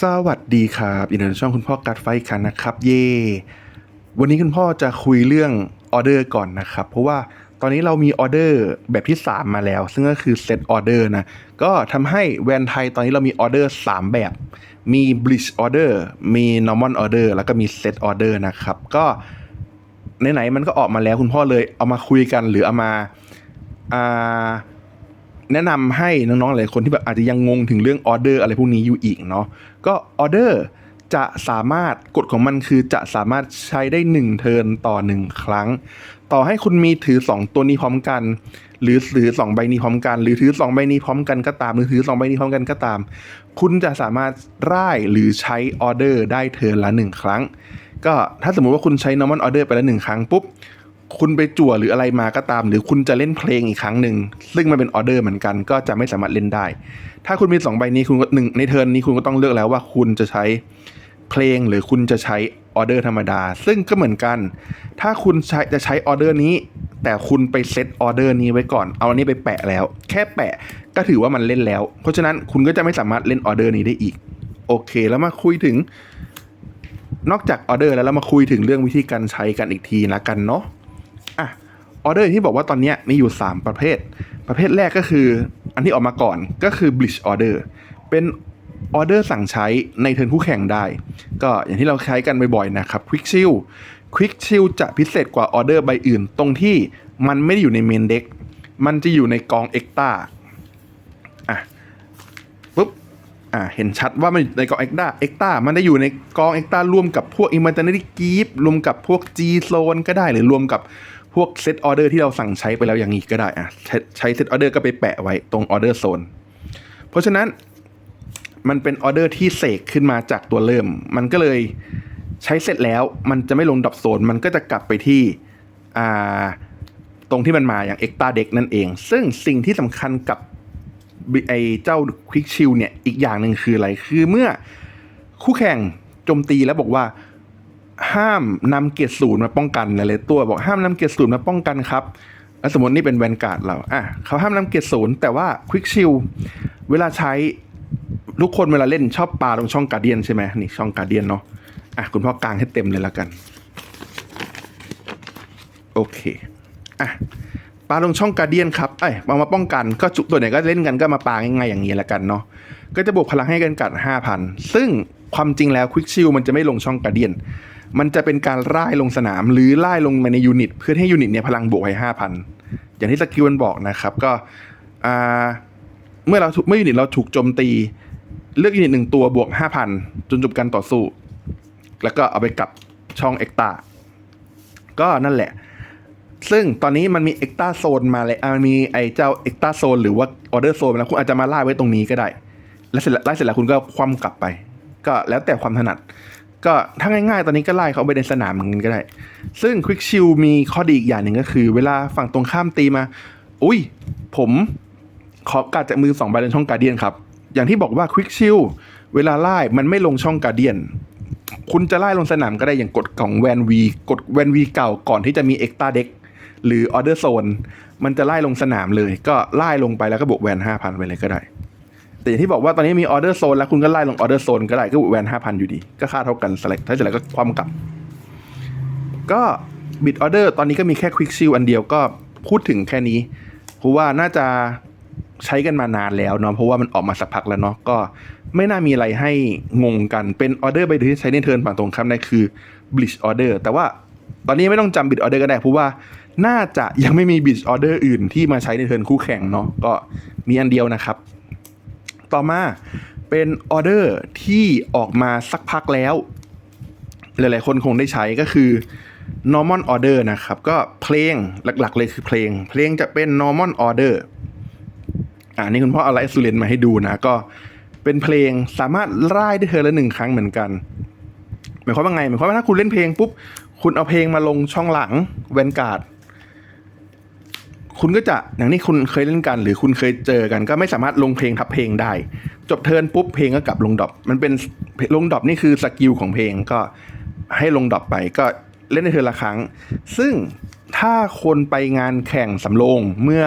สวัสดีครับยินดีต้อนรับช่องคุณพ่อการดไฟท์อีกครั้งนะครับ เย่วันนี้คุณพ่อจะคุยเรื่องออเดอร์ก่อนนะครับ เพราะว่าตอนนี้เรามีออเดอร์แบบที่ 3 มาแล้ว ซึ่งก็คือเซตออเดอร์นะ ก็ทำให้แวนไทยตอนนี้เรามีออเดอร์ 3 แบบ มี Bleach Order มี Normal Order แล้วก็มี Set Order นะครับ ก็ไหนๆมันก็ออกมาแล้วคุณพ่อเลยเอามาคุยกันหรือเอามาอ่า แนะนำให้น้องๆหลายคนที่แบบอาจจะยังงงถึงเรื่องออเดอร์อะไรพวกนี้อยู่อีกเนาะก็ออเดอร์จะสามารถกฎของมันคือจะสามารถใช้ได้ 1 เทิร์นต่อ 1 ครั้ง ต่อให้คุณมีถือ 2 ตัวนี้พร้อมกัน หรือถือ 2 ใบนี้พร้อมกัน หรือถือ 2 ใบนี้พร้อมกันก็ตาม หรือถือ 2 ใบนี้พร้อมกันก็ตาม คุณจะสามารถร่ายหรือใช้ออเดอร์ได้เทิร์นละ 1 ครั้ง ก็ถ้าสมมุติว่าคุณใช้ normal order ไปแล้วหนึ่งครั้งปุ๊บ คุณไปจั่วหรืออะไรมาก็ตาม หรือคุณจะเล่นเพลงอีกครั้งหนึ่งซึ่งมันเป็นออเดอร์เหมือนกัน ก็จะไม่สามารถเล่นได้ ถ้าคุณมีสองใบนี้คุณก็หนึ่งในเทิร์นนี้คุณก็ต้องเลือกแล้วว่าคุณจะใช้เพลงหรือคุณจะใช้ออเดอร์ธรรมดา ซึ่งก็เหมือนกัน ถ้าคุณใช้จะใช้ออเดอร์นี้ แต่คุณไปเซตออเดอร์นี้ไว้ก่อน เอาอันนี้ไปแปะแล้ว แค่แปะก็ถือว่ามันเล่นแล้ว เพราะฉะนั้นคุณก็จะไม่สามารถเล่นออเดอร์นี้ได้อีก โอเค แล้วมาคุยถึง นอกจากออเดอร์แล้วเรามาคุยถึงเรื่องวิธีการใช้กันอีกทีละกันเนาะ ออเดอร์ที่บอกว่าตอนนี้มีอยู่ 3 ประเภท ประเภทแรกก็คืออันที่ออกมาก่อนก็คือ bleach order เป็นออเดอร์สั่งใช้ในเทิร์นคู่แข่งได้ ก็อย่างที่เราใช้กันบ่อยๆนะครับ quick chill quick chill จะพิเศษกว่าออเดอร์ใบอื่น ตรงที่มันไม่ได้อยู่ในเมนเด็กมันจะอยู่ในกองเอ็กตาอะปุ๊บอ่าเห็นชัดว่ามันในกองเอ็กตาเอ็กตามันได้อยู่ในกองเอ็กตารวมกับพวก imaginary gift รวมกับพวก G zone ก็ได้หรือรวมกับ พวกเซตออเดอร์ที่เราสั่งใช้ไปแล้วอย่างนี้ก็ได้อะใช้เซตออเดอร์ก็ไปแปะไว้ตรงออเดอร์โซนเพราะฉะนั้นมันเป็นออเดอร์ที่เสกขึ้นมาจากตัวเริ่ม มันก็เลยใช้เสร็จแล้วมันจะไม่ลงดับโซน มันก็จะกลับไปที่ตรงที่มันมาอย่างเอ็กตาเด็กนั่นเอง ซึ่งสิ่งที่สำคัญกับไอเจ้าควิกชิลเนี่ย อีกอย่างหนึ่งคืออะไร คือเมื่อคู่แข่งโจมตีแล้วบอกว่า ห้ามนำเกียรติศูนย์มาป้องกันหลายตัวบอกห้ามนำเกียรติศูนย์มาป้องกันครับแล้วสมมตินี่เป็นแวนการ์ดเราอะเขาห้ามนำเกียรติศูนย์แต่ว่าควิกชิลเวลาใช้ทุกคนเวลาเล่นชอบปาตรงช่องการเดียนใช่ไหมนี่ช่องการเดียนเนาะอะคุณพ่อกลางให้เต็มเลยแล้วกัน โอเคอะปาลงช่องการเดียนครับ เอ้ยมามาป้องกันก็จุตัวไหนก็เล่นกันก็มาปาง่ายๆอย่างนี้แล้วกันเนาะ ก็จะบวกพลังให้กันกัด 5,000 ซึ่งความจริงแล้วควิกชิลมันจะไม่ลงช่องการเดียน มันจะเป็นการร่ายลงสนามหรือร่ายลงมาในยูนิต เพื่อให้ยูนิตเนี่ยพลังบวกไว้5,000อย่างที่สกิลมันบอกนะครับ ก็เมื่อเราเมื่อยูนิตเราถูกโจมตี เลือกยูนิตหนึ่งตัวบวก5,000จนจบการต่อสู้ แล้วก็เอาไปกลับช่องเอ็กตาก็นั่นแหละ ซึ่งตอนนี้มันมีเอ็กตาโซนมาเลยมันมีไอ้เจ้าเอ็กตาโซนหรือว่าออเดอร์โซนแล้วคุณอาจจะมาล่าไว้ตรงนี้ก็ได้ แล้วเสร็จไล่เสร็จแล้วคุณก็คว่ำกลับไป ก็แล้วแต่ความถนัด ก็ถ้าง่ายๆ ตอนนี้ก็ไล่เขาไปในสนามเหมือนกันก็ได้ ซึ่งควิกชิลมีข้อดีอีกอย่างหนึ่งก็คือ เวลาฝั่งตรงข้ามตีมา อุ้ย ผมขอการจากมือสองใบในช่องการเดียนครับ อย่างที่บอกว่าควิกชิลเวลาไล่มันไม่ลงช่องการเดียนคุณจะไล่ลงสนามก็ได้อย่างกฎของแวนวีกฎแวนวีเก่าก่อนที่จะมีเอ็กตาเด็กหรือออเดอร์โซนมันจะไล่ลงสนามเลย ก็ไล่ลงไปแล้วก็บวกแวนห้าพันไปเลยก็ได้ แต่อย่างที่บอกว่าตอนนี้มีออเดอร์โซนแล้วคุณก็ไล่ลงออเดอร์โซนก็ได้ก็แวนห้าพันอยู่ดี ก็ค่าเท่ากันสลด์ถ้าเสร็จแล้วก็ความกลับ ก็บิดออเดอร์ตอนนี้ก็มีแค่ควิกซิลอันเดียวก็พูดถึงแค่นี้เพราะว่าน่าจะใช้กันมานานแล้วเนาะเพราะว่ามันออกมาสักพักแล้วเนาะก็ไม่น่ามีอะไรให้งงกันเป็นออเดอร์ใบเดียวที่ใช้ในเทิร์นฝั่งตรงข้ามได้คือ bleach order แต่ว่าตอนนี้ไม่ต้องจำ bleach order ก็ได้เพราะว่าน่าจะยังไม่มี bleach order อื่นที่มาใช้ในเทิร์นคู่แข่งเนาะก็มีอันเดียวนะครับ ต่อมาเป็นออเดอร์ที่ออกมาสักพักแล้ว หลายๆ คนคงได้ใช้ก็คือ normal order นะครับ ก็เพลงหลักๆ เลยคือเพลง เพลงจะเป็น normal order อ่านี่คุณพ่อเอาไลฟ์สุเรนมาให้ดูนะ ก็เป็นเพลงสามารถร่ายได้เธอละหนึ่งครั้งเหมือนกันหมายความว่าไงหมายความว่าถ้าคุณเล่นเพลงปุ๊บคุณเอาเพลงมาลงช่องหลังแวนการ์ด คุณก็จะอย่างนี้คุณเคยเล่นกัน หรือคุณเคยเจอกัน ก็ไม่สามารถลงเพลงทับเพลงได้ จบเทิร์นปุ๊บเพลงก็กลับลงดอปมันเป็นลงดอปนี่คือสกิลของเพลงก็ให้ลงดอปไปก็เล่นได้เทิร์นละครั้ง ซึ่งถ้าคนไปงานแข่งสำโรงเมื่อ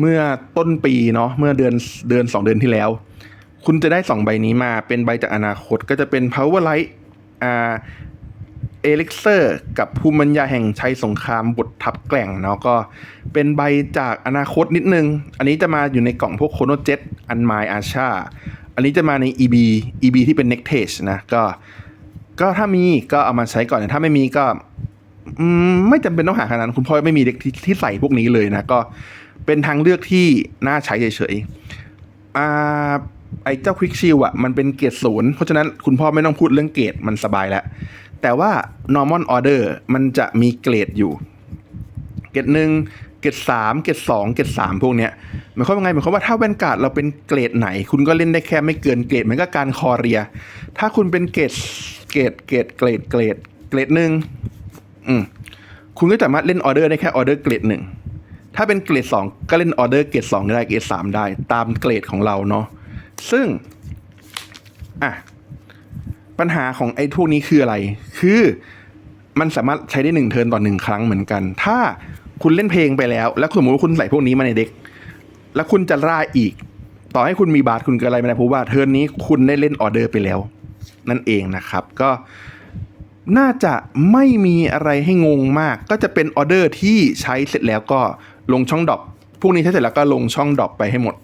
เมื่อต้นปีเนาะเมื่อเดือนเดือนสองเดือนที่แล้ว คุณจะได้สองใบนี้มาเป็นใบจากอนาคตก็จะเป็น power light อ่า เอลิกเซอร์กับภูมิปัญญาแห่งชัยสงครามบททับแกล่งเนาะก็เป็นใบจากอนาคตนิดนึง อันนี้จะมาอยู่ในกล่องพวกโคโนเจ็ตอันไมอาชาอันนี้จะมาใน EB EB ที่เป็น Nectage นะก็ก็ถ้ามีก็เอามาใช้ก่อน ถ้าไม่มีก็ไม่จำเป็นต้องหาขนาดนั้น คุณพ่อไม่มีเด็กที่ที่ใส่พวกนี้เลยนะ ก็เป็นทางเลือกที่น่าใช้เฉยๆอ่าไอ้เจ้าควิกชิลอะมันเป็นเกรดศูนย์เพราะฉะนั้นคุณพ่อไม่ต้องพูดเรื่องเกรดมันสบายแล้ว แต่ว่า normal order มันจะมีเกรดอยู่ เกรดหนึ่งเกรดสามเกรดสองเกรดสามพวกเนี้ยหมายความว่าไงหมายความว่าถ้าแวนการ์ดเราเป็นเกรดไหน คุณก็เล่นได้แค่ไม่เกินเกรดเหมือนกับการคอเรีย ถ้าคุณเป็นเกรดเกรดเกรดเกรดเกรดเกรดหนึ่งอืมคุณก็สามารถเล่นออเดอร์ได้แค่ออเดอร์เกรดหนึ่งถ้าเป็นเกรดสองก็เล่นออเดอร์เกรดสองได้เกรดสามได้ ตามเกรดของเราเนาะซึ่งอะ ปัญหาของไอ้พวกนี้คืออะไร คือมันสามารถใช้ได้หนึ่งเทิร์นต่อหนึ่งครั้งเหมือนกัน ถ้าคุณเล่นเพลงไปแล้ว แล้วสมมติว่าคุณใส่พวกนี้มาในเด็ก แล้วคุณจะร่ายอีก ต่อให้คุณมีบาทคุณก็อะไรไม่ได้เพราะว่าเทิร์นนี้คุณได้เล่นออเดอร์ไปแล้ว นั่นเองนะครับ ก็น่าจะไม่มีอะไรให้งงมาก ก็จะเป็นออเดอร์ที่ใช้เสร็จแล้วก็ลงช่องดรอปพวกนี้ใช้เสร็จแล้วก็ลงช่องดรอปไปให้หมด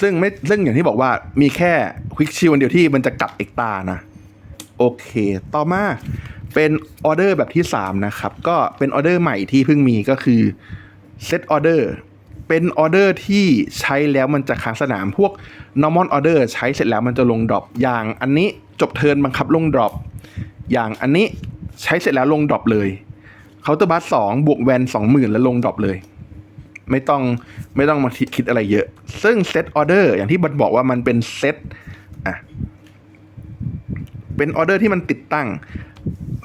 ซึ่งไม่ซึ่งอย่างที่บอกว่ามีแค่ควิกชิลอันเดียวที่มันจะกลับเอกตานะ โอเค ต่อมาเป็นออเดอร์แบบที่ 3 นะครับ ก็เป็นออเดอร์ใหม่ที่เพิ่งมีก็คือเซตออเดอร์เป็นออเดอร์ที่ใช้แล้วมันจะค้างสนามพวก normal order ใช้เสร็จแล้วมันจะลงดรอปอย่างอันนี้จบเทิร์นบังคับลงดรอปอย่างอันนี้ใช้เสร็จแล้วลงดรอปเลยเคาน์เตอร์บัสสองบวกแวนสองหมื่นแล้วลงดรอปเลย ไม่ต้องไม่ต้องมาคิดอะไรเยอะ ซึ่งเซตออเดอร์อย่างที่บันบอกว่ามันเป็นเซตอะเป็นออเดอร์ที่มันติดตั้ง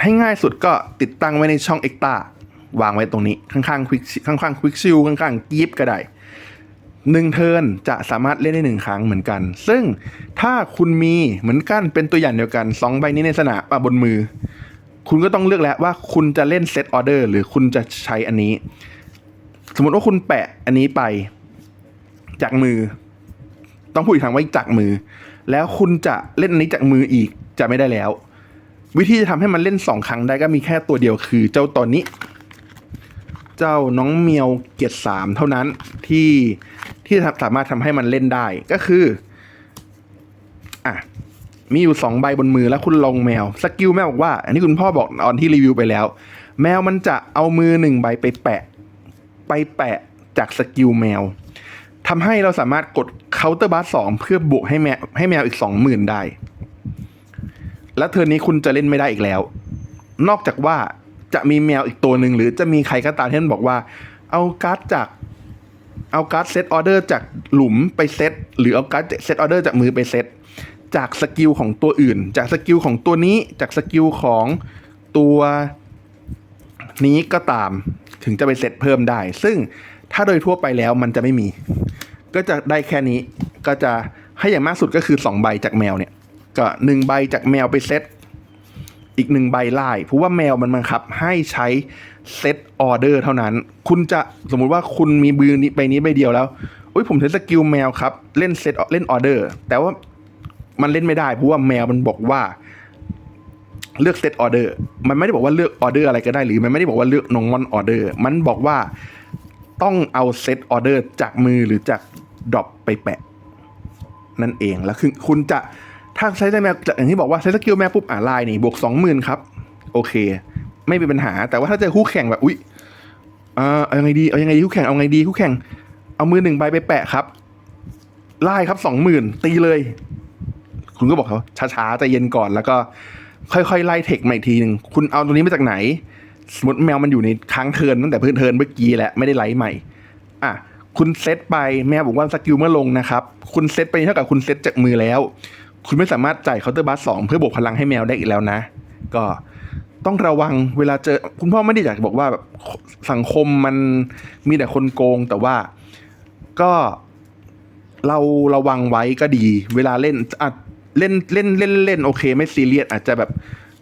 ให้ง่ายสุดก็ติดตั้งไว้ในช่อง e x t r a วางไว้ตรงนี้ ข้างๆควิกข้างๆควิกซิลข้างๆกีฟก็ได้หนึ่งเทิร์นจะสามารถเล่นได้หนึ่งครั้งเหมือนกัน ซึ่งถ้าคุณมีเหมือนกันเป็นตัวอย่างเดียวกันสองใบนี้ในสนามบนมือ คุณก็ต้องเลือกแล้วว่าคุณจะเล่นเซตออเดอร์หรือคุณจะใช้อันนี้ สมมติว่าคุณแปะอันนี้ไปจากมือ ต้องพูดอีกครั้งว่าจากมือ แล้วคุณจะเล่นอันนี้จากมืออีกจะไม่ได้แล้ว วิธีจะทำให้มันเล่นสองครั้งได้ก็มีแค่ตัวเดียวคือ เจ้าตัวนี้ เจ้าน้องเมียวเกียรติสามเท่านั้นที่ที่สามารถทำให้มันเล่นได้ก็คืออะมีอยู่สองใบบนมือแล้วคุณลงแมวสกิลแมวบอกว่า อันนี้คุณพ่อบอกตอนที่รีวิวไปแล้ว แมวมันจะเอามือหนึ่งใบไปแปะ ไปแปะจากสกิลแมวทำให้เราสามารถกดเคาน์เตอร์บัสสองเพื่อบวกให้แมวให้แมวอีกสองหมื่นได้ แล้วเทอร์นนี้คุณจะเล่นไม่ได้อีกแล้ว นอกจากว่าจะมีแมวอีกตัวหนึ่งหรือจะมีใครก็ตามที่มันบอกว่า เอาการ์ดจากเอาการ์ดเซตออเดอร์จากหลุมไปเซตหรือเอาการ์ดเซตออเดอร์จากมือไปเซตจากสกิลของตัวอื่น จากสกิลของตัวนี้จากสกิลของตัวนี้ก็ตาม ถึงจะไปเซตเพิ่มได้ ซึ่งถ้าโดยทั่วไปแล้วมันจะไม่มี ก็จะได้แค่นี้ก็จะให้อย่างมากสุดก็คือ 2 ใบจากแมวเนี่ย ก็หนึ่งใบจากแมวไปเซตอีกหนึ่งใบไล่เพราะว่าแมวมันบังคับให้ใช้เซตออเดอร์เท่านั้น คุณจะสมมุติว่าคุณมีบือนี้ใบนี้ใบเดียวแล้วอุ้ยผมใช้สกิลแมวครับ เล่นเซตเล่นออเดอร์แต่ว่ามันเล่นไม่ได้เพราะว่าแมวมันบอกว่า เลือกเซตออเดอร์มันไม่ได้บอกว่าเลือกออเดอร์อะไรก็ได้ หรือมันไม่ได้บอกว่าเลือกนงมอนออเดอร์มันบอกว่าต้องเอาเซตออเดอร์จากมือหรือจากดรอปไปแปะ นั่นเองแล้วคือคุณจะถ้าใช้ได้แมวอย่างที่บอกว่าใช้สกิลแมวปุ๊บอ่าไลน์นี่บวกสองหมื่นครับ โอเค ไม่มีปัญหา แต่ว่าถ้าเจอคู่แข่งแบบอุ๊ยเอ่อเอายังไงดีเอายังไงดีคู่แข่งเอาไงดีคู่แข่ง เอามือหนึ่งใบไปแปะครับไล่ครับสองหมื่นตีเลย คุณก็บอกเขาช้าๆใจเย็นก่อนแล้วก็ ค่อยๆไล่เทคมาอีกทีหนึ่งคุณเอาตัวนี้มาจากไหน สมมติแมวมันอยู่ในค้างเทินตั้งแต่พิ่งเทินเมื่อกี้แหละไม่ได้ไลท์ใหม่อะคุณเซตไปแมวบอกว่าสกิลเมื่อลงนะครับคุณเซตไปเท่ากับคุณเซตจากมือแล้ว คุณไม่สามารถจ่ายเคาน์เตอร์บัสสองเพื่อบวกพลังให้แมวได้อีกแล้วนะ ก็ต้องระวังเวลาเจอคุณพ่อไม่ได้อยากจะบอกว่าแบบสังคมมันมีแต่คนโกงแต่ว่าก็เราระวังไว้ก็ดี เวลาเล่นอะ เล่นเล่นเล่นเล่นโอเค ไม่ซีเรียสอาจจะแบบ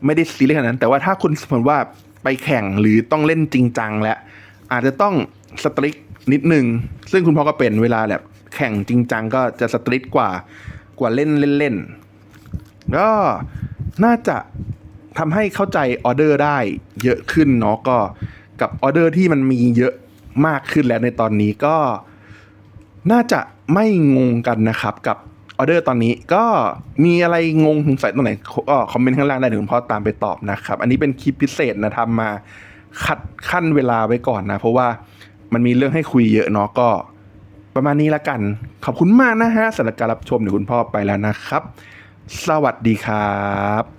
ไม่ได้ซีเรียสขนาดนั้น แต่ว่าถ้าคุณสมมติว่าไปแข่งหรือต้องเล่นจริงจังแล้ว อาจจะต้องสตริกนิดนึง ซึ่งคุณพ่อก็เป็นเวลาแบบแข่งจริงจังก็จะสตรีทกว่ากว่าเล่นเล่นๆก็น่าจะทำให้เข้าใจออเดอร์ได้เยอะขึ้นเนาะก็กับออเดอร์ที่มันมีเยอะมากขึ้นแล้วในตอนนี้ก็น่าจะไม่งงกันนะครับกับ ออเดอร์ตอนนี้ก็มีอะไรงงสงสัยตรงไหนก็คอมเมนต์ข้างล่างได้เดี๋ยวคุณพ่อตามไปตอบนะครับ อันนี้เป็นคลิปพิเศษนะทำมาคัดขั้นเวลาไว้ก่อนนะ เพราะว่ามันมีเรื่องให้คุยเยอะเนาะก็ ประมาณนี้ละกัน ขอบคุณมากนะฮะสำหรับการรับชมเดี๋ยวคุณพ่อไปแล้วนะครับ สวัสดีครับ